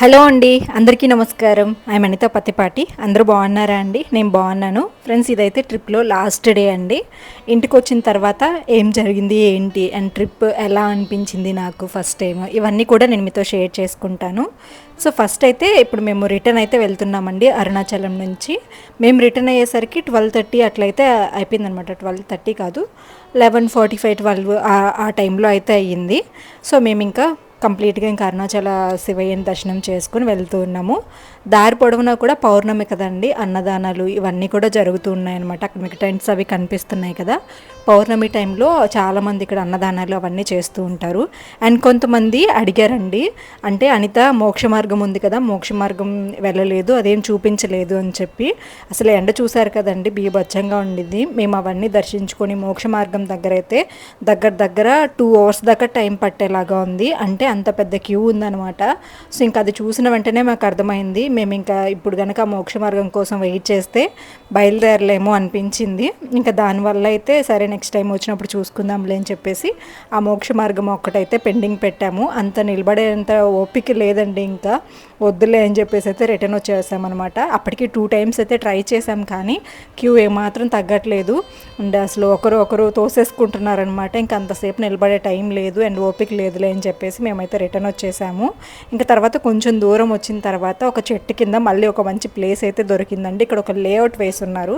Hello అండి అందరికీ నమస్కారం. ఐ అనిత పత్తిపాటి. అందరూ బాగున్నారా అండి? నేను బాగున్నాను. ఫ్రెండ్స్ ఇదైతే ట్రిప్లో లాస్ట్ డే అండి. ఇంటికి వచ్చిన తర్వాత ఏం జరిగింది ఏంటి అండ్ ట్రిప్ ఎలా అనిపించింది నాకు ఫస్ట్ టైం ఇవన్నీ కూడా నేను మీతో షేర్ చేసుకుంటాను. సో ఫస్ట్ అయితే ఇప్పుడు మేము రిటర్న్ అయితే వెళ్తున్నామండి అరుణాచలం నుంచి. మేము రిటర్న్ అయ్యేసరికి ట్వెల్వ్ థర్టీ అట్లయితే అయిపోయిందనమాట. ట్వెల్వ్ థర్టీ కాదు లెవెన్ ఫార్టీ ఫైవ్ ట్వెల్వ్ ఆ టైంలో అయితే అయ్యింది. సో మేము ఇంకా కంప్లీట్గా ఇంకా అరుణాచల శివయ్యని దర్శనం చేసుకుని వెళ్తూ ఉన్నాము. దారి పొడవునా కూడా పౌర్ణమి కదండి. అన్నదానాలు ఇవన్నీ కూడా జరుగుతూ ఉన్నాయన్నమాట. అక్కడ మీకు టెంట్స్ అవి కనిపిస్తున్నాయి కదా. పౌర్ణమి టైంలో చాలామంది ఇక్కడ అన్నదానాలు అవన్నీ చేస్తూ ఉంటారు. అండ్ కొంతమంది అడిగారండి. అంటే అనిత మోక్ష మార్గం ఉంది కదా మోక్ష మార్గం వెళ్ళలేదు అదేం చూపించలేదు అని చెప్పి. అసలు ఎండ చూశారు కదండి బియ్యబచ్చంగా ఉండింది. మేము అవన్నీ దర్శించుకొని మోక్ష మార్గం దగ్గర అయితే దగ్గర దగ్గర టూ అవర్స్ దాకా టైం పట్టేలాగా ఉంది. అంటే అంత పెద్ద క్యూ ఉందన్నమాట. సో ఇంకా అది చూసిన వెంటనే మాకు అర్థమైంది. మేము ఇంకా ఇప్పుడు కనుక మోక్ష మార్గం కోసం వెయిట్ చేస్తే బయలుదేరలేమో అనిపించింది. ఇంకా దానివల్ల అయితే సరే నెక్స్ట్ టైం వచ్చినప్పుడు చూసుకుందాంలే అని చెప్పేసి ఆ మోక్ష మార్గం ఒక్కటైతే పెండింగ్ పెట్టాము. అంత నిలబడేంత ఓపిక లేదండి ఇంకా. వద్దులే అని చెప్పేసి అయితే రిటర్న్ వచ్చేసామన్నమాట. అప్పటికి టూ టైమ్స్ అయితే ట్రై చేసాం కానీ క్యూ ఏమాత్రం తగ్గట్లేదు. అండ్ అసలు ఒకరు ఒకరు తోసేసుకుంటున్నారనమాట ఇంకా అంతసేపు నిలబడే టైం లేదు అండ్ ఓపిక లేదులే అని చెప్పేసి మేము మేమైతే రిటర్న్ వచ్చేసాము. ఇంకా తర్వాత కొంచెం దూరం వచ్చిన తర్వాత ఒక చెట్టు కింద మళ్ళీ ఒక మంచి ప్లేస్ అయితే దొరికిందండి. ఇక్కడ ఒక లేఅవుట్ వేసి ఉన్నారు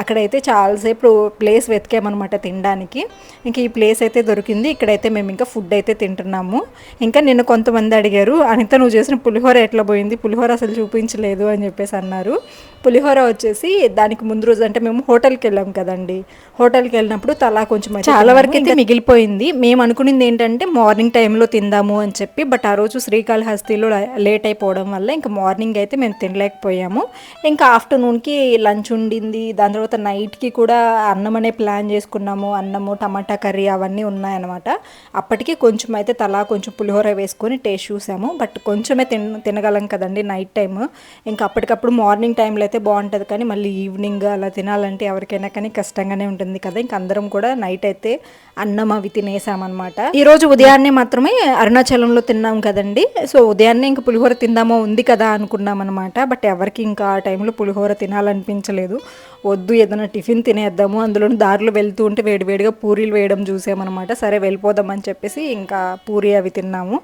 అక్కడైతే చాలాసేపు ప్లేస్ వెతికామన్నమాట తినడానికి. ఇంకా ఈ ప్లేస్ అయితే దొరికింది. ఇక్కడైతే మేము ఇంకా ఫుడ్ అయితే తింటున్నాము. ఇంకా నిన్న కొంతమంది అడిగారు అనిత నువ్వు చేసిన పులిహోర ఎట్లా పోయింది? పులిహోర అసలు చూపించలేదు అని చెప్పేసి అన్నారు. పులిహోర వచ్చేసి దానికి ముందు రోజు అంటే మేము హోటల్కి వెళ్ళాం కదండి. హోటల్కి వెళ్ళినప్పుడు తలా కొంచెం చాలా వరకు అయితే మిగిలిపోయింది. మేము అనుకునేది ఏంటంటే మార్నింగ్ టైంలో తిందాము అని చెప్పి బట్ ఆ రోజు శ్రీకాళహస్తిలో లేట్ అయిపోవడం వల్ల ఇంకా మార్నింగ్ అయితే మేము తినలేకపోయాము. ఇంకా ఆఫ్టర్నూన్కి లంచ్ ఉండింది. దాని తర్వాత నైట్కి కూడా అన్నం అనే ప్లాన్ చేసుకున్నాము. అన్నము టమాటా కర్రీ అవన్నీ ఉన్నాయన్నమాట. అప్పటికి కొంచెం అయితే తలా కొంచెం పులిహోర వేసుకొని టేస్ట్ చూసాము. బట్ కొంచెమే తిన తినగలం కదండి నైట్ టైం ఇంకా అప్పటికప్పుడు మార్నింగ్ టైంలో అయితే బాగుంటుంది. కానీ మళ్ళీ ఈవినింగ్ అలా తినాలంటే ఎవరికైనా కానీ కష్టంగానే ఉంటుంది కదా. ఇంక అందరం కూడా నైట్ అయితే అన్నం అవి తినేసామన్నమాట. ఈరోజు ఉదయాన్నే మాత్రమే అరుణాచల్ అరుణాచలంలో తిన్నాం కదండి. సో ఉదయాన్నే ఇంకా పులిహోర తిందామో ఉంది కదా అనుకున్నాం అనమాట బట్ ఎవరికి ఇంకా ఆ టైంలో పులిహోర తినాలనిపించలేదు. వద్దు ఏదైనా టిఫిన్ తినేద్దాము. అందులో దారిలో వెళ్తూ ఉంటే వేడివేడిగా పూరీలు వేయడం చూసామన్నమాట. సరే వెళ్ళిపోదామని చెప్పేసి ఇంకా పూరి అవి తిన్నాము.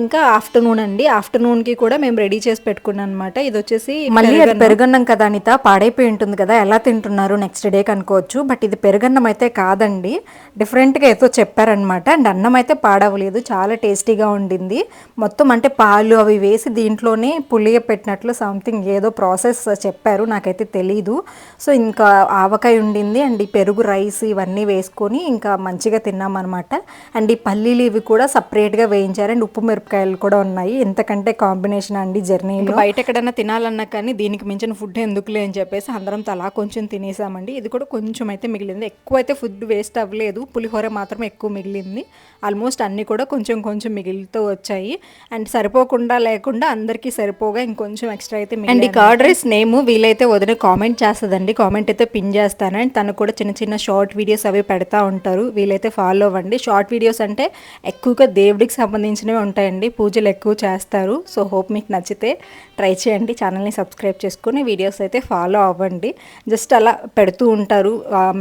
ఇంకా ఆఫ్టర్నూన్ అండి. ఆఫ్టర్నూన్కి కూడా మేము రెడీ చేసి పెట్టుకున్నాం అనమాట ఇది వచ్చేసి మళ్ళీ అది పెరుగన్నం. కదా అనిత? పాడైపోయి ఉంటుంది కదా ఎలా తింటున్నారు? నెక్స్ట్ డే కనుకోవచ్చు బట్ ఇది పెరుగన్నం అయితే కాదండి. డిఫరెంట్గా ఏదో చెప్పారనమాట అండ్ అన్నం అయితే పాడవలేదు. చాలా టేస్టీగా ఉండింది. మొత్తం అంటే పాలు అవి వేసి దీంట్లోనే పులియ పెట్టినట్లు సంథింగ్ ఏదో ప్రాసెస్ చెప్పారు. నాకైతే తెలీదు. సో ఇంకా ఆవకాయ ఉండింది అండ్ ఈ పెరుగు రైస్ ఇవన్నీ వేసుకొని ఇంకా మంచిగా తిన్నామన్నమాట. అండ్ ఈ పల్లీలు ఇవి కూడా సపరేట్గా వేయించారు అండ్ ఉప్పు మిరపకాయలు కూడా ఉన్నాయి. ఎంతకంటే కాంబినేషన్ అండి జర్నీలో. బయట ఎక్కడైనా తినాలన్నా కానీ దీనికి మించిన ఫుడ్ ఎందుకులే అని చెప్పేసి అందరం తలా కొంచెం తినేసామండి. ఇది కూడా కొంచెం అయితే మిగిలింది. ఎక్కువ అయితే ఫుడ్ వేస్ట్ అవ్వలేదు. పులిహోర మాత్రం ఎక్కువ మిగిలింది. ఆల్మోస్ట్ అన్నీ కూడా కొంచెం కొంచెం మిగులుతూ వచ్చాయి. అండ్ సరిపోకుండా లేకుండా అందరికీ సరిపోగా ఇంకొంచెం ఎక్స్ట్రా అయితే అండ్ ఈ కార్డ్ రైస్ నేమ్ వీలైతే వదిన కామెంట్ చేస్తుందండి. కామెంట్ అయితే పిన్ చేస్తాను. అండ్ తను కూడా చిన్న చిన్న షార్ట్ వీడియోస్ అవి పెడతా ఉంటారు. వీలైతే ఫాలో అవ్వండి. షార్ట్ వీడియోస్ అంటే ఎక్కువగా దేవుడికి సంబంధించినవి ఉంటాయండి. పూజలు ఎక్కువ చేస్తారు. సో హోప్ మీకు నచ్చితే ట్రై చేయండి. ఛానల్ని సబ్స్క్రైబ్ చేసుకుని వీడియోస్ అయితే ఫాలో అవ్వండి. జస్ట్ అలా పెడుతూ ఉంటారు.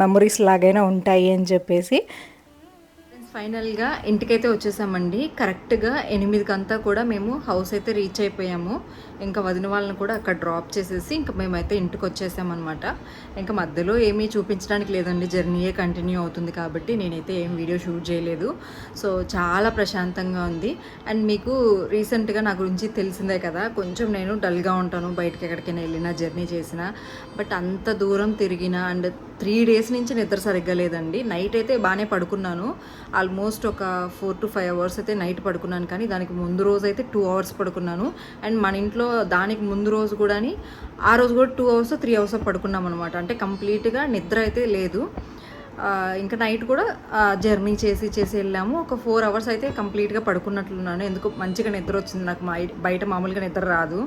మెమొరీస్ లాగైనా ఉంటాయి అని చెప్పేసి. ఫైనల్గా ఇంటికైతే వచ్చేసామండి. కరెక్ట్గా ఎనిమిదికంతా కూడా మేము హౌస్ అయితే రీచ్ అయిపోయాము. ఇంకా వదిన వాళ్ళని కూడా అక్కడ డ్రాప్ చేసేసి ఇంకా మేమైతే ఇంటికి వచ్చేసామన్నమాట ఇంకా మధ్యలో ఏమీ చూపించడానికి లేదండి. జర్నీయే కంటిన్యూ అవుతుంది కాబట్టి నేనైతే ఏం వీడియో షూట్ చేయలేదు. సో చాలా ప్రశాంతంగా ఉంది. అండ్ మీకు రీసెంట్గా నా గురించి తెలిసిందే కదా. కొంచెం నేను డల్గా ఉంటాను. బయటకి ఎక్కడికైనా వెళ్ళినా జర్నీ చేసిన. బట్ అంత దూరం తిరిగిన అండ్ త్రీ డేస్ నుంచి నిద్ర సరిగ్గా లేదండి. నైట్ అయితే బాగానే పడుకున్నాను. ఆల్మోస్ట్ ఒక ఫోర్ టు ఫైవ్ అవర్స్ అయితే నైట్ పడుకున్నాను. కానీ దానికి ముందు రోజు అయితే టూ అవర్స్ పడుకున్నాను. అండ్ మన ఇంట్లో దానికి ముందు రోజు కూడా ఆ రోజు కూడా టూ అవర్స్ త్రీ అవర్స్ పడుకున్నాం అనమాట అంటే కంప్లీట్గా నిద్ర అయితే లేదు. ఇంకా నైట్ కూడా జర్నీ చేసి చేసి వెళ్ళాము. ఒక ఫోర్ అవర్స్ అయితే కంప్లీట్గా పడుకున్నట్లున్నాను. ఎందుకు మంచిగా నిద్ర వచ్చింది నాకు. బయట మామూలుగా నిద్ర రాదు.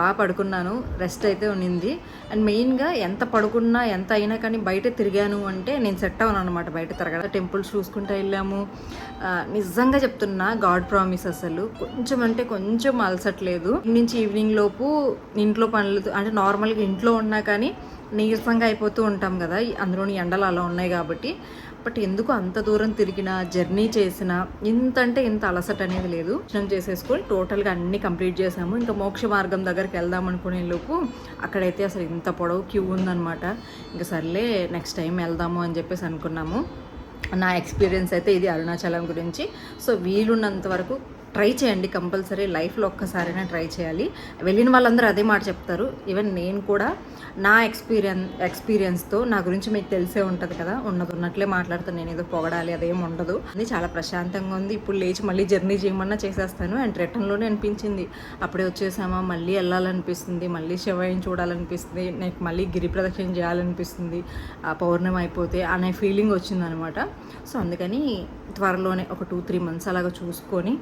బాగా పడుకున్నాను రెస్ట్ అయితే ఉన్నింది. అండ్ మెయిన్గా ఎంత పడుకున్నా ఎంత అయినా కానీ బయట తిరిగాను అంటే నేను సెట్ అవ్వను అనమాట బయట తిరగడం. టెంపుల్స్ చూసుకుంటూ వెళ్ళాము. నిజంగా చెప్తున్నా గాడ్ ప్రామిస్ అసలు. కొంచెం అంటే కొంచెం అలసట్లేదు. నుంచి ఈవినింగ్ లోపు ఇంట్లో పనులు అంటే నార్మల్గా ఇంట్లో ఉన్నా కానీ నీరసంగా అయిపోతూ ఉంటాం కదా. అందులోని ఎండలు అలా ఉన్నాయి కాబట్టి. బట్ ఎందుకు అంత దూరం తిరిగినా జర్నీ చేసినా ఇంత అంటే ఇంత అలసట అనేది లేదు. దర్శనం చేసేసుకొని టోటల్గా అన్ని కంప్లీట్ చేసాము. ఇంకా మోక్ష మార్గం దగ్గరికి వెళ్దాం అనుకునే లోపు అక్కడైతే అసలు ఇంత పొడవు క్యూ ఉందన్నమాట. ఇంకా సర్లే నెక్స్ట్ టైం వెళ్దాము అని చెప్పేసి అనుకున్నాము. నా ఎక్స్పీరియన్స్ అయితే ఇది అరుణాచలం గురించి. సో వీలున్నంత వరకు ట్రై చేయండి కంపల్సరీ లైఫ్లో ఒక్కసారైనా ట్రై చేయాలి. వెళ్ళిన వాళ్ళందరూ అదే మాట చెప్తారు. ఈవెన్ నేను కూడా నా ఎక్స్పీరియన్ ఎక్స్పీరియన్స్తో నా గురించి మీకు తెలిసే ఉంటుంది కదా ఉన్నది ఉన్నట్లే మాట్లాడుతాను. నేను ఏదో పొగడాలి అదేం ఉండదు. అది చాలా ప్రశాంతంగా ఉంది. ఇప్పుడు లేచి మళ్ళీ జర్నీ చేయమన్నా చేసేస్తాను. అండ్ రిటర్న్లోనే అనిపించింది. అప్పుడే వచ్చేసామా మళ్ళీ వెళ్ళాలనిపిస్తుంది. మళ్ళీ శివయం చూడాలనిపిస్తుంది. నాకు మళ్ళీ గిరి ప్రదక్షిణ చేయాలనిపిస్తుంది. ఆ పౌర్ణమి అయిపోతే అనే ఫీలింగ్ వచ్చిందనమాట. సో అందుకని త్వరలోనే ఒక టూ త్రీ మంత్స్ అలాగా చూసుకొని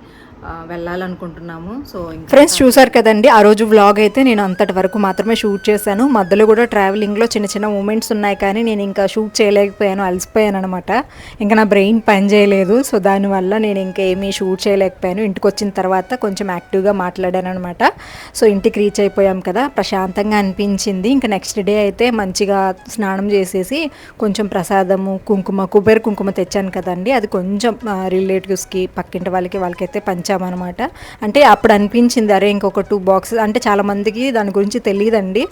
వెళ్ళాలనుకుంటున్నాము. సో ఫ్రెండ్స్ చూసారు కదండి ఆ రోజు వ్లాగ్ అయితే నేను అంతటి వరకు మాత్రమే షూట్ చేశాను. మధ్యలో కూడా ట్రావెలింగ్లో చిన్న చిన్న మూమెంట్స్ ఉన్నాయి కానీ నేను ఇంకా షూట్ చేయలేకపోయాను అలసిపోయాను అనమాట ఇంకా నా బ్రెయిన్ పని చేయలేదు సో దానివల్ల నేను ఇంకా ఏమీ షూట్ చేయలేకపోయాను. ఇంటికి వచ్చిన తర్వాత కొంచెం యాక్టివ్గా మాట్లాడాను అనమాట సో ఇంటికి రీచ్ అయిపోయాం కదా ప్రశాంతంగా అనిపించింది. ఇంకా నెక్స్ట్ డే అయితే మంచిగా స్నానం చేసేసి కొంచెం ప్రసాదము కుంకుమ కుబేర కుంకుమ తెచ్చాను కదండి. అది కొంచెం కొంచెం రిలేటివ్స్కి పక్కింటి వాళ్ళకి వాళ్ళకైతే పంచామన్నమాట అంటే అప్పుడు అనిపించింది అరే ఇంకొక టూ బాక్సెస్ అంటే చాలామందికి దాని గురించి తెలియదండి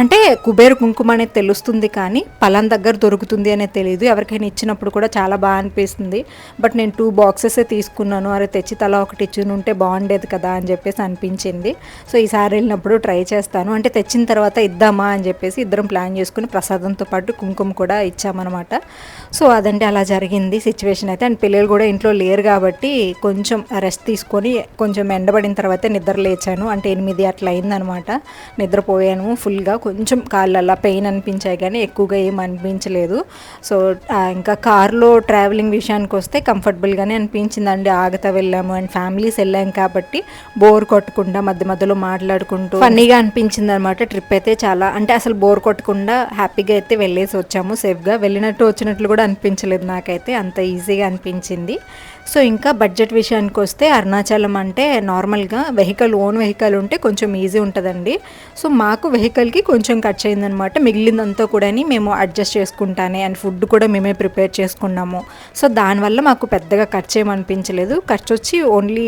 అంటే కుబేర కుంకుమ అనేది తెలుస్తుంది కానీ పలాన్ దగ్గర దొరుకుతుంది అనేది తెలియదు ఎవరికైనా ఇచ్చినప్పుడు కూడా చాలా బాగా అనిపిస్తుంది. బట్ నేను టూ బాక్సెస్ తీసుకున్నాను. అరే తెచ్చి తలా ఒకటి ఇచ్చి ఉంటే బాగుండేది కదా అని చెప్పేసి అనిపించింది. సో ఈసారి వెళ్ళినప్పుడు ట్రై చేస్తాను. అంటే తెచ్చిన తర్వాత ఇద్దామా అని చెప్పేసి ఇద్దరం ప్లాన్ చేసుకుని ప్రసాదంతో పాటు కుంకుమ కూడా ఇచ్చామన్నమాట సో అదంటే అలా జరిగింది. సిచ్యువేషన్ అయితే అండ్ పిల్లలు కూడా ఇంట్లో లేరు కాబట్టి కొంచెం రెస్ట్ తీసుకొని కొంచెం ఎండబడిన తర్వాత నిద్ర లేచాను. అంటే ఎనిమిది అట్లా అయిందనమాట. నిద్రపోయాను ఫుల్గా కొంచెం కాళ్ళల్లో పెయిన్ అనిపించాయి కానీ ఎక్కువగా ఏం అనిపించలేదు. సో ఇంకా కార్లో ట్రావెలింగ్ విషయానికి వస్తే కంఫర్టబుల్గానే అనిపించిందండి. ఆగతా వెళ్ళాము అండ్ ఫ్యామిలీస్ వెళ్ళాం కాబట్టి బోర్ కొట్టకుండా మధ్య మధ్యలో మాట్లాడుకుంటూ ఫన్నీగా అనిపించింది అనమాట ట్రిప్ అయితే చాలా. అంటే అసలు బోర్ కొట్టకుండా హ్యాపీగా అయితే వెళ్ళేసి వచ్చాము. సేఫ్గా వెళ్ళినట్టు వచ్చినట్లు కూడా అనిపించలేదు నాకైతే. అంత ఈజీగా అనిపించింది సో ఇంకా బడ్జెట్ విషయానికి వస్తే అరుణాచలం అంటే నార్మల్గా వెహికల్ ఓన్ వెహికల్ ఉంటే కొంచెం ఈజీ ఉంటుందండి. సో మాకు వెహికల్కి కొంచెం ఖర్చు అయిందనమాట మిగిలిందంతా కూడా మేము అడ్జస్ట్ చేసుకుంటానే అండ్ ఫుడ్ కూడా మేమే ప్రిపేర్ చేసుకున్నాము. సో దానివల్ల మాకు పెద్దగా ఖర్చు ఏమనిపించలేదు ఖర్చు వచ్చి ఓన్లీ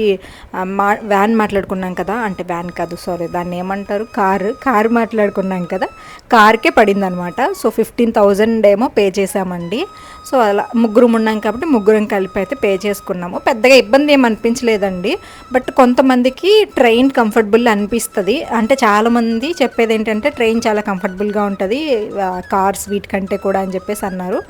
మా వ్యాన్ మాట్లాడుకున్నాం కదా. అంటే వ్యాన్ కాదు సారీ దాన్ని ఏమంటారు? కారు కారు మాట్లాడుకున్నాం కదా. కార్కే పడింది అనమాట సో ఫిఫ్టీన్ థౌజండ్ ఏమో పే చేసామండి సో అలా ముగ్గురు ఉన్నాం కాబట్టి ముగ్గురం కలిపి అయితే పే చేసుకున్నాము పెద్దగా ఇబ్బంది ఏం అనిపించలేదండి. బట్ కొంతమందికి ట్రైన్ కంఫర్టబుల్ అనిపిస్తుంది. అంటే చాలామంది చెప్పేది ఏంటంటే ట్రైన్ చాలా కంఫర్టబుల్గా ఉంటుంది. కార్స్ వీటికంటే కూడా అని చెప్పేసి అన్నారు.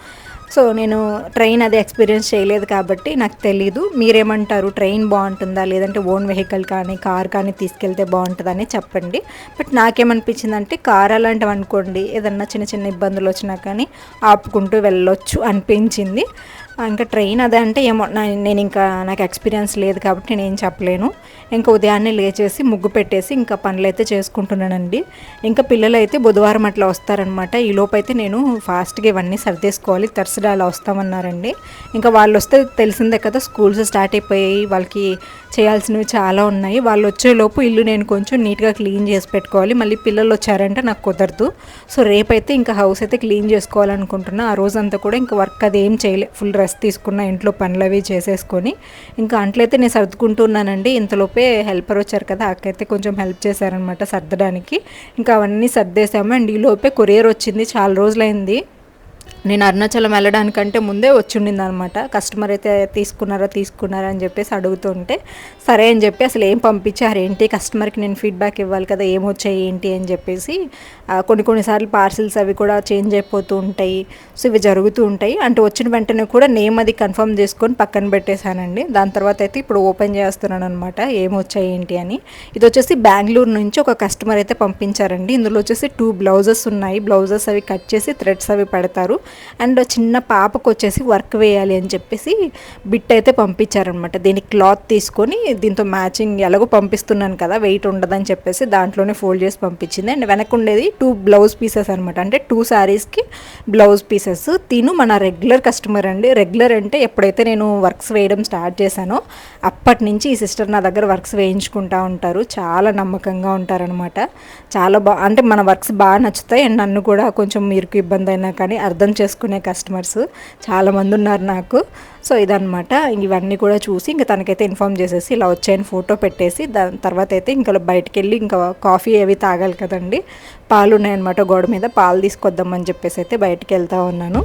సో నేను ట్రైన్ అది ఎక్స్పీరియన్స్ చేయలేదు కాబట్టి నాకు తెలీదు. మీరేమంటారు? ట్రైన్ బాగుంటుందా? లేదంటే ఓన్ వెహికల్ కానీ కార్ కానీ తీసుకెళ్తే బాగుంటుందని చెప్పండి. బట్ నాకేమనిపించిందంటే కార్ అలాంటివి అనుకోండి ఏదన్నా చిన్న చిన్న ఇబ్బందులు వచ్చినా కానీ ఆపుకుంటూ వెళ్ళొచ్చు అనిపించింది. ఇంకా ట్రైన్ అదే అంటే ఏమో నేను ఇంకా నాకు ఎక్స్పీరియన్స్ లేదు కాబట్టి నేను ఏం చెప్పలేను. ఇంకా ఉదయాన్నే లేచేసి ముగ్గు పెట్టేసి ఇంకా పనులు అయితే చేసుకుంటున్నానండి. ఇంకా పిల్లలు అయితే బుధవారం అట్లా వస్తారనమాట ఈ లోపైతే అయితే నేను ఫాస్ట్గా ఇవన్నీ సర్దేసుకోవాలి. థర్స్డే అలా వస్తామన్నారండి. ఇంకా వాళ్ళు వస్తే తెలిసిందే కదా స్కూల్స్ స్టార్ట్ అయిపోయాయి. వాళ్ళకి చేయాల్సినవి చాలా ఉన్నాయి. వాళ్ళు వచ్చేలోపు ఇల్లు నేను కొంచెం నీట్గా క్లీన్ చేసి పెట్టుకోవాలి. మళ్ళీ పిల్లలు వచ్చారంటే నాకు కుదరదు. సో రేపైతే ఇంకా హౌస్ అయితే క్లీన్ చేసుకోవాలనుకుంటున్నా. ఆ రోజంతా కూడా ఇంకా వర్క్ అది ఏం చేయలే. ఫుల్ రెస్ట్ తీసుకున్న ఇంట్లో పనులు అవి చేసేసుకొని ఇంకా అంట్లయితే నేను సర్దుకుంటున్నానండి. ఇంతలోపే హెల్పర్ వచ్చారు కదా అక్కయితే కొంచెం హెల్ప్ చేశారనమాట సర్దడానికి. ఇంకా అవన్నీ సర్దేశాము. అండ్ ఈ లోపే కొరియర్ వచ్చింది. చాలా రోజులైంది. నేను అరుణాచలం వెళ్ళడానికంటే ముందే వచ్చిండింది అనమాట కస్టమర్ అయితే తీసుకున్నారా తీసుకున్నారా అని చెప్పేసి అడుగుతుంటే సరే అని చెప్పి అసలు ఏం పంపించారు ఏంటి కస్టమర్కి నేను ఫీడ్బ్యాక్ ఇవ్వాలి కదా ఏమొచ్చాయి ఏంటి అని చెప్పేసి కొన్ని కొన్నిసార్లు పార్సిల్స్ అవి కూడా చేంజ్ అయిపోతూ ఉంటాయి. సో ఇవి జరుగుతూ ఉంటాయి. అంటే వచ్చిన వెంటనే కూడా నేమ్ అది కన్ఫర్మ్ చేసుకొని పక్కన పెట్టేశానండి. దాని తర్వాత అయితే ఇప్పుడు ఓపెన్ చేస్తున్నాను అనమాట ఏమొచ్చాయి ఏంటి అని. ఇది వచ్చేసి బెంగళూరు నుంచి ఒక కస్టమర్ అయితే పంపించారండి. ఇందులో వచ్చేసి టూ బ్లౌజెస్ ఉన్నాయి. బ్లౌజెస్ అవి కట్ చేసి థ్రెడ్స్ అవి పెడతారు. అండ్ చిన్న పాపకు వచ్చేసి వర్క్ వేయాలి అని చెప్పేసి బిట్ అయితే పంపించారనమాట దీనికి క్లాత్ తీసుకొని దీంతో మ్యాచింగ్ ఎలాగో పంపిస్తున్నాను కదా వెయిట్ ఉండదని చెప్పేసి దాంట్లోనే ఫోల్డ్ చేసి పంపించింది. అండ్ వెనక ఉండేది టూ బ్లౌజ్ పీసెస్ అనమాట అంటే టూ శారీస్కి బ్లౌజ్ పీసెస్. తిను మన రెగ్యులర్ కస్టమర్ అండి. రెగ్యులర్ అంటే ఎప్పుడైతే నేను వర్క్స్ వేయడం స్టార్ట్ చేశానో అప్పటి నుంచి ఈ సిస్టర్ నా దగ్గర వర్క్స్ వేయించుకుంటా ఉంటారు. చాలా నమ్మకంగా ఉంటారనమాట చాలా బా అంటే మన వర్క్స్ బాగా నచ్చుతాయి. అండ్ నన్ను కూడా కొంచెం మీకు ఇబ్బంది అయినా కానీ అర్థం చేసుకునే కస్టమర్స్ చాలామంది ఉన్నారు నాకు. సో ఇదనమాట ఇవన్నీ కూడా చూసి ఇంకా తనకైతే ఇన్ఫామ్ చేసేసి ఇలా వచ్చాయని ఫోటో పెట్టేసి దాని తర్వాత అయితే ఇంకా బయటికి వెళ్ళి ఇంకా కాఫీ అవి తాగాలి కదండి. పాలు ఉన్నాయన్నమాట గోడ మీద. పాలు తీసుకొద్దామని చెప్పేసి అయితే బయటకు వెళ్తా ఉన్నాను.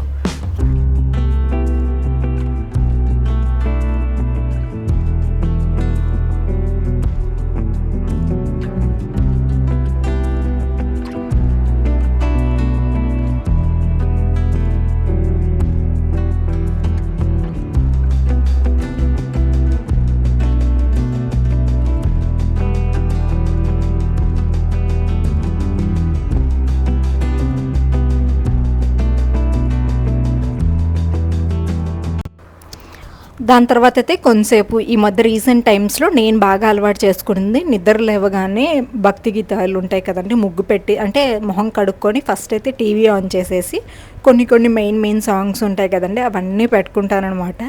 దాని తర్వాత అయితే కొంతసేపు ఈ మధ్య రీసెంట్ టైమ్స్లో నేను బాగా అలవాటు చేసుకుంది నిద్ర లేవగానే భక్తి గీతాలు ఉంటాయి కదండి ముగ్గు పెట్టి అంటే మొహం కడుక్కొని ఫస్ట్ అయితే టీవీ ఆన్ చేసేసి కొన్ని కొన్ని మెయిన్ మెయిన్ సాంగ్స్ ఉంటాయి కదండి అవన్నీ పెట్టుకుంటానమాట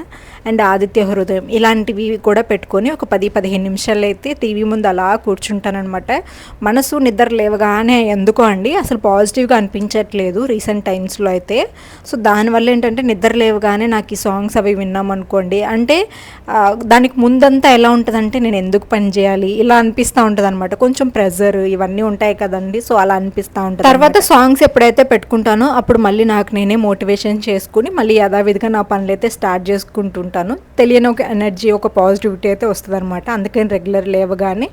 అండ్ ఆదిత్య హృదయం ఇలాంటివి కూడా పెట్టుకొని ఒక పది పదిహేను నిమిషాలు అయితే టీవీ ముందు అలా కూర్చుంటానమాట మనసు నిద్ర లేవగానే ఎందుకో అండి అసలు పాజిటివ్గా అనిపించట్లేదు రీసెంట్ టైమ్స్లో అయితే. సో దానివల్ల ఏంటంటే నిద్ర లేవగానే నాకు ఈ సాంగ్స్ అవి విన్నాం అనుకోండి. అంటే దానికి ముందంతా ఎలా ఉంటుందంటే నేను ఎందుకు పని చేయాలి ఇలా అనిపిస్తూ ఉంటుంది అనమాట కొంచెం ప్రెజర్ ఇవన్నీ ఉంటాయి కదండి సో అలా అనిపిస్తూ ఉంటుంది తర్వాత సాంగ్స్ ఎప్పుడైతే పెట్టుకుంటానో అప్పుడు మళ్ళీ నాకు నేనే మోటివేషన్ చేసుకుని మళ్ళీ యథావిధిగా నా పనులు అయితే స్టార్ట్ చేసుకుంటుంటాను. తెలియని ఒక ఎనర్జీ ఒక పాజిటివిటీ అయితే వస్తుంది అనమాట అందుకని రెగ్యులర్ లేవగానే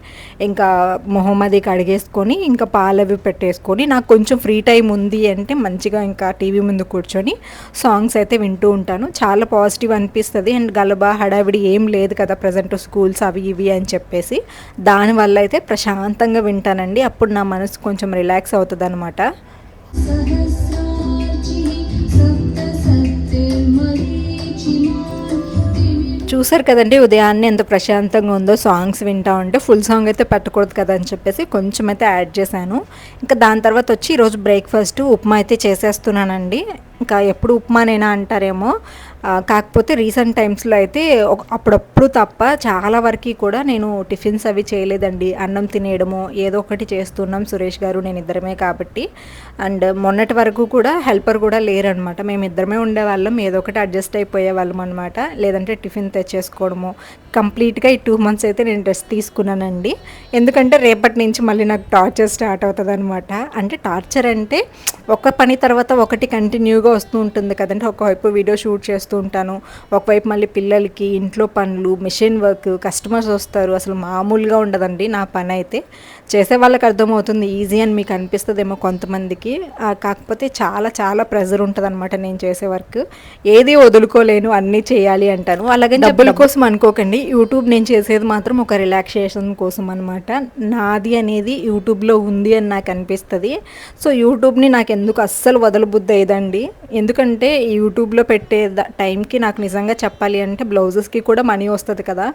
ఇంకా మొహమ్మది కడిగేసుకొని ఇంకా పాలవి పెట్టేసుకొని నాకు కొంచెం ఫ్రీ టైం ఉంది అంటే మంచిగా ఇంకా టీవీ ముందు కూర్చొని సాంగ్స్ అయితే వింటూ ఉంటాను. చాలా పాజిటివ్ అనిపిస్తుంది. అండ్ గలబా హడావిడి ఏం లేదు కదా ప్రజెంట్ స్కూల్స్ అవి ఇవి అని చెప్పేసి. దానివల్ల అయితే ప్రశాంతంగా వింటానండి. అప్పుడు నా మనసు కొంచెం రిలాక్స్ అవుతుంది అనమాట చూసారు కదండి ఉదయాన్నే ఎంత ప్రశాంతంగా ఉందో సాంగ్స్ వింటా ఉంటే ఫుల్ సాంగ్ అయితే పెట్టకూడదు కదా అని చెప్పేసి కొంచెం అయితే యాడ్ చేశాను. ఇంకా దాని తర్వాత వచ్చి ఈరోజు బ్రేక్ఫాస్ట్ ఉప్మా అయితే చేసేస్తున్నానండి. ఇంకా ఎప్పుడు ఉప్మానైనా అంటారేమో కాకపోతే రీసెంట్ టైమ్స్లో అయితే అప్పుడప్పుడు తప్ప చాలా వరకు కూడా నేను టిఫిన్స్ అవి చేయలేదండి. అన్నం తినేయడము ఏదో ఒకటి చేస్తున్నాం సురేష్ గారు నేను ఇద్దరమే కాబట్టి. అండ్ మొన్నటి వరకు కూడా హెల్పర్ కూడా లేరనమాట. మేము ఇద్దరమే ఉండేవాళ్ళం ఏదో ఒకటి అడ్జస్ట్ అయిపోయే వాళ్ళం అనమాట లేదంటే టిఫిన్ తెచ్చేసుకోవడము. కంప్లీట్గా ఈ టూ మంత్స్ అయితే నేను డ్రెస్ తీసుకున్నానండి. ఎందుకంటే రేపటి నుంచి మళ్ళీ నాకు టార్చర్ స్టార్ట్ అవుతుంది అనమాట అంటే టార్చర్ అంటే ఒక పని తర్వాత ఒకటి కంటిన్యూగా వస్తూ ఉంటుంది కదంటే ఒకవైపు వీడియో షూట్ చేస్తూ ఉంటాను ఒకవైపు మళ్ళీ పిల్లలకి ఇంట్లో పనులు మిషన్ వర్క్ కస్టమర్స్ వస్తారు. అసలు మామూలుగా ఉండదండి నా పని అయితే చేసే వాళ్ళకి అర్థమవుతుంది ఈజీ అని మీకు అనిపిస్తుందేమో కొంతమందికి. కాకపోతే చాలా చాలా ప్రెజర్ ఉంటుంది అనమాట నేను చేసే వర్క్ ఏది వదులుకోలేను అన్నీ చేయాలి అంటాను. అలాగే డబ్బుల కోసం అనుకోకండి. యూట్యూబ్ నేను చేసేది మాత్రం ఒక రిలాక్సేషన్ కోసం అనమాట నాది అనేది యూట్యూబ్లో ఉంది అని నాకు అనిపిస్తుంది. సో యూట్యూబ్ని నాకు ఎందుకు అస్సలు వదలబుద్ధి అయ్యేదండి. ఎందుకంటే యూట్యూబ్లో పెట్టే టైంకి నాకు నిజంగా చెప్పాలి అంటే బ్లౌజెస్కి కూడా మనీ వస్తుంది కదా.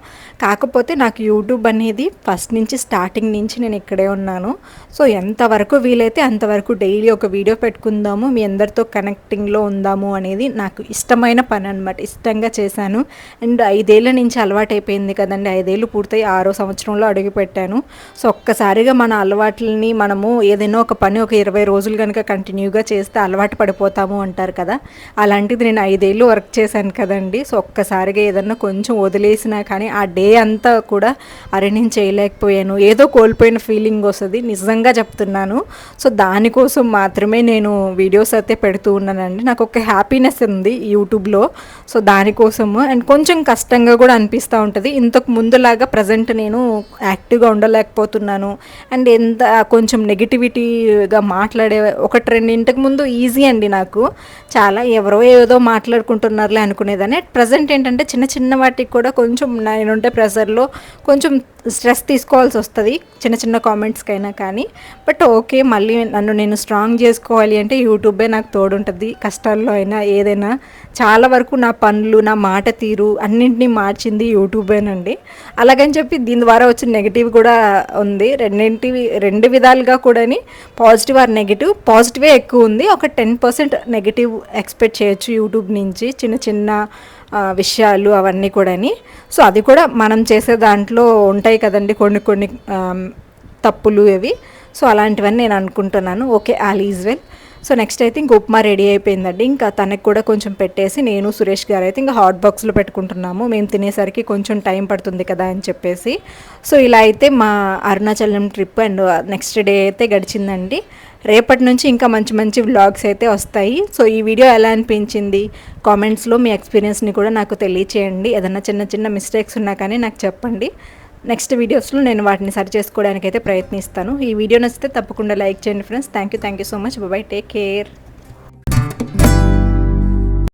కాకపోతే నాకు యూట్యూబ్ అనేది ఫస్ట్ నుంచి స్టార్టింగ్ నుంచి నేను ఇక్కడే ఉన్నాను. సో ఎంతవరకు వీలైతే అంతవరకు డైలీ ఒక వీడియో పెట్టుకుందాము మీ అందరితో కనెక్టింగ్లో ఉందాము అనేది నాకు ఇష్టమైన పని అనమాట ఇష్టంగా చేశాను. అండ్ ఐదేళ్ళ నుంచి అలవాటైపోయింది కదండి. ఐదేళ్ళు పూర్తయి ఆరో సంవత్సరంలో అడుగు పెట్టాను. సో ఒక్కసారిగా మన అలవాట్లని మనము ఏదైనా ఒక పని ఒక ఇరవై రోజులు కనుక కంటిన్యూగా చేస్తే అలవాటు పడిపోతాము అంటారు కదా. అలాంటిది నేను ఐదేళ్ళు వర్క్ చేశాను కదండి. సో ఒక్కసారిగా ఏదన్నా కొంచెం వదిలేసినా కానీ ఆ డే అంతా కూడా అరే నేను చేయలేకపోయాను. ఏదో కోల్పోయిన ఫీల్ ఫీలింగ్ వస్తుంది. నిజంగా చెప్తున్నాను. సో దానికోసం మాత్రమే నేను వీడియోస్ అయితే పెడుతూ ఉన్నానండి. నాకు ఒక హ్యాపీనెస్ ఉంది యూట్యూబ్లో. సో దానికోసము అండ్ కొంచెం కష్టంగా కూడా అనిపిస్తూ ఉంటుంది. ఇంతకు ముందులాగా ప్రజెంట్ నేను యాక్టివ్గా ఉండలేకపోతున్నాను. అండ్ ఎంత కొంచెం నెగిటివిటీగా మాట్లాడే ఒకటి ట్రెండ్ ఇంతకు ముందు ఈజీ అండి నాకు. చాలా ఎవరో ఏదో మాట్లాడుకుంటున్నారులే అనుకునేదాన్ని. ప్రజెంట్ ఏంటంటే చిన్న చిన్న వాటికి కూడా కొంచెం నేనుంటే ప్రెషర్లో కొంచెం స్ట్రెస్ తీసుకోవాల్సి వస్తుంది. చిన్న చిన్న కామెంట్స్కైనా కానీ. బట్ ఓకే మళ్ళీ నన్ను నేను స్ట్రాంగ్ చేసుకోవాలి అంటే యూట్యూబే నాకు తోడుంటుంది. కష్టాల్లో అయినా ఏదైనా చాలా వరకు నా పనులు నా మాట తీరు అన్నింటినీ మార్చింది యూట్యూబేనండి. అలాగని చెప్పి దీని ద్వారా వచ్చిన నెగిటివ్ కూడా ఉంది. రెండింటి రెండు విధాలుగా కూడాని పాజిటివ్ ఆర్ నెగిటివ్. పాజిటివే ఎక్కువ ఉంది. ఒక టెన్ పర్సెంట్ నెగిటివ్ ఎక్స్పెక్ట్ చేయొచ్చు యూట్యూబ్ నుంచి చిన్న చిన్న విషయాలు అవన్నీ కూడాని. సో అది కూడా మనం చేసే దాంట్లో ఉంటాయి కదండి కొన్ని కొన్ని తప్పులు ఇవి సో అలాంటివన్నీ నేను అనుకుంటున్నాను. Okay all is well. So next అయితే ఇంక ఉప్మా రెడీ అయిపోయిందండి. ఇంకా తనకి కూడా కొంచెం పెట్టేసి నేను సురేష్ గారు అయితే ఇంకా హాట్ బాక్స్లో పెట్టుకుంటున్నాము. మేము తినేసరికి కొంచెం టైం పడుతుంది కదా అని చెప్పేసి. సో ఇలా అయితే మా Arunachalam trip and next day అయితే గడిచిందండి. రేపటి నుంచి ఇంకా మంచి మంచి వ్లాగ్స్ అయితే వస్తాయి. సో ఈ వీడియో ఎలా అనిపించింది? కామెంట్స్లో మీ ఎక్స్పీరియన్స్ని కూడా నాకు తెలియచేయండి. ఏదైనా చిన్న చిన్న మిస్టేక్స్ ఉన్నా కానీ నాకు చెప్పండి. నెక్స్ట్ వీడియోస్లో నేను వాటిని సరి చేసుకోవడానికి అయితే ప్రయత్నిస్తాను. ఈ వీడియో నచ్చితే తప్పకుండా లైక్ చేయండి friends. Thank you thank you so much bye take care